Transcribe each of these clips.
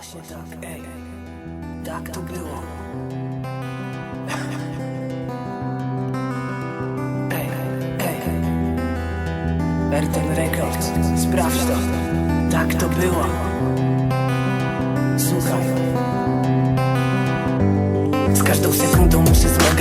Właśnie tak, ej, tak to było. Ej, ej, RTM Records, sprawdź to, tak to było.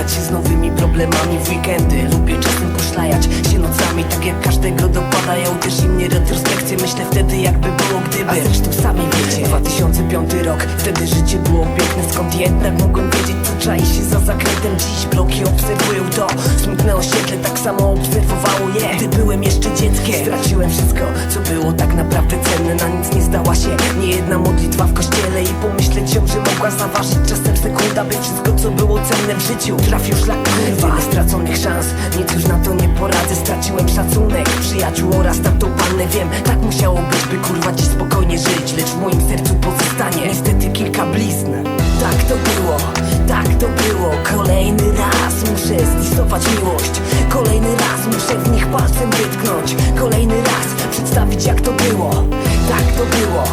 Się z nowymi problemami w weekendy. Lubię czasem poszlajać się nocami Tak jak każdego dopadają też i mnie retrospekcje Myślę wtedy jakby było gdyby. A zresztą sami wiecie. 2005 rok, wtedy życie było piękne. Skąd jednak mogłem wiedzieć co czai się za zakrętem? Dziś bloki obserwują to. Smutne osiedle tak samo obserwowało je. Gdy byłem jeszcze dzieckiem Straciłem wszystko co było tak naprawdę cenne. Na nic nie zdała się nie jedna modlitwa w kościele I pomyśleć ją, że mogła zaważyć czasem sekunda By wszystko co było cenne w życiu trafił szlak Tyle straconych szans, nic już na to nie poradzę. Straciłem szacunek, przyjaciół oraz tamtą pannę. Wiem, tak musiało być, by kurwa dziś spokojnie żyć Lecz w moim sercu pozostanie niestety kilka blizn. Tak to było, tak to było. Kolejny raz muszę zlistować miłość. Kolejny raz muszę w nich palcem wytknąć. Kolejny raz przedstawić jak to było. Tak to było,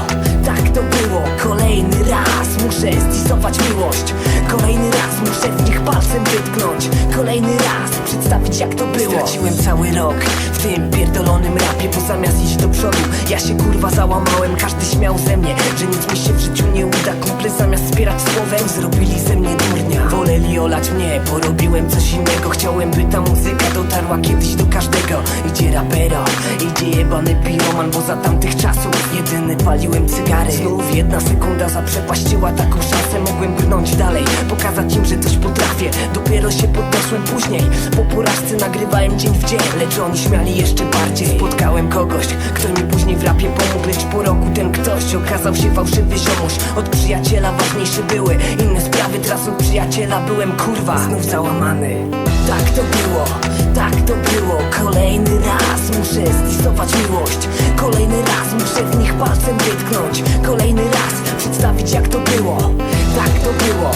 to było. Kolejny raz muszę zlistować miłość. Kolejny raz muszę w nich palcem wytknąć. Kolejny raz przedstawić jak to było. Straciłem cały rok w tym pierdolonym rapie Bo zamiast iść do przodu ja się kurwa załamałem. Każdy śmiał ze mnie, że nic mi się w życiu nie uda. Kumple zamiast wspierać słowem zrobili ze mnie durnia. Woleli olać mnie, bo robiłem coś innego. Chciałem by ta muzyka dotarła kiedyś do każdego. Idzie rapero, idzie jebany piroman Bo za tamtych czasów jedyny paliłem cygary. Znów jedna sekunda zaprzepaściła taką szansę. Mogłem brnąć dalej, pokazać im, że coś potrafię. Dopiero się podniosłem później. Po porażce nagrywałem dzień w dzień Lecz oni śmiali jeszcze bardziej. Spotkałem kogoś, kto mi później w rapie pomógł Lecz okazał się fałszywy ziomuś. Od przyjaciela ważniejsze były inne sprawy. Teraz od przyjaciela byłem kurwa znów załamany. Tak to było, tak to było. Kolejny raz muszę zlistować miłość. Kolejny raz muszę w nich palcem wytknąć. Kolejny raz przedstawić jak to było. Tak to było,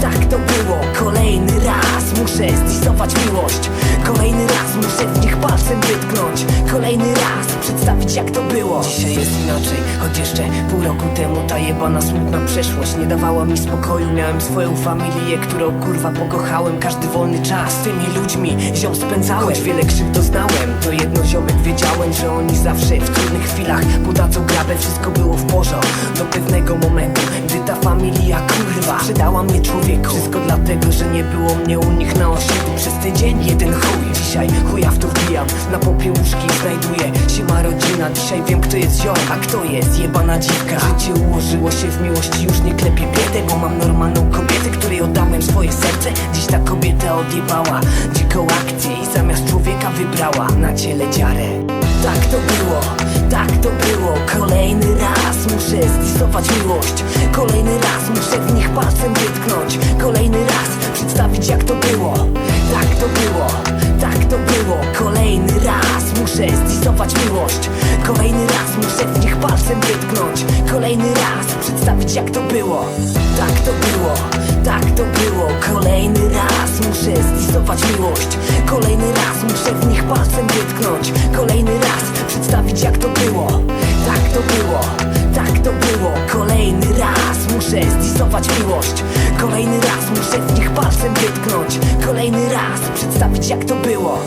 tak to było. Kolejny raz muszę zlistować miłość Kolejny raz muszę w nich palcem wytknąć. Kolejny raz przedstawić jak to było. Dzisiaj jest inaczej, choć jeszcze pół roku temu Ta jebana smutna przeszłość nie dawała mi spokoju. Miałem swoją familię, którą kurwa pokochałem Każdy wolny czas. Z tymi ludźmi ziom spędzałem. Choć wiele krzywd doznałem, to jedno ziomek wiedziałem Że oni zawsze w trudnych chwilach podadzą grabę. Wszystko było w porządku. Do pewnego momentu Gdy ta familia kurwa przydała mnie człowieku. Wszystko dlatego, że nie było mnie u nich na osiedlu Przez tydzień jeden chuj. Dzisiaj chuja w to wbijam. Na popiełuszki znajduje się ma rodzina. Dzisiaj wiem kto jest ziom, a kto jest jebana dziwka. Życie ułożyło się w miłości Już nie klepię biedę, bo mam normalną kobietę Której oddałem swoje serce. Dziś ta kobieta odjebała dziką akcję I zamiast człowieka wybrała na ciele dziarę. Tak to było, tak to było. Kolejny raz muszę zlistować miłość wytknąć. Kolejny raz przedstawić jak to było. Tak to było, tak to było. Kolejny raz muszę zlistować miłość. Kolejny raz muszę w nich palcem wytknąć. Kolejny raz przedstawić jak to było. Tak to było, tak to było. Kolejny raz muszę zlistować miłość. Kolejny raz muszę w nich palcem wytknąć. Kolejny raz przedstawić jak to było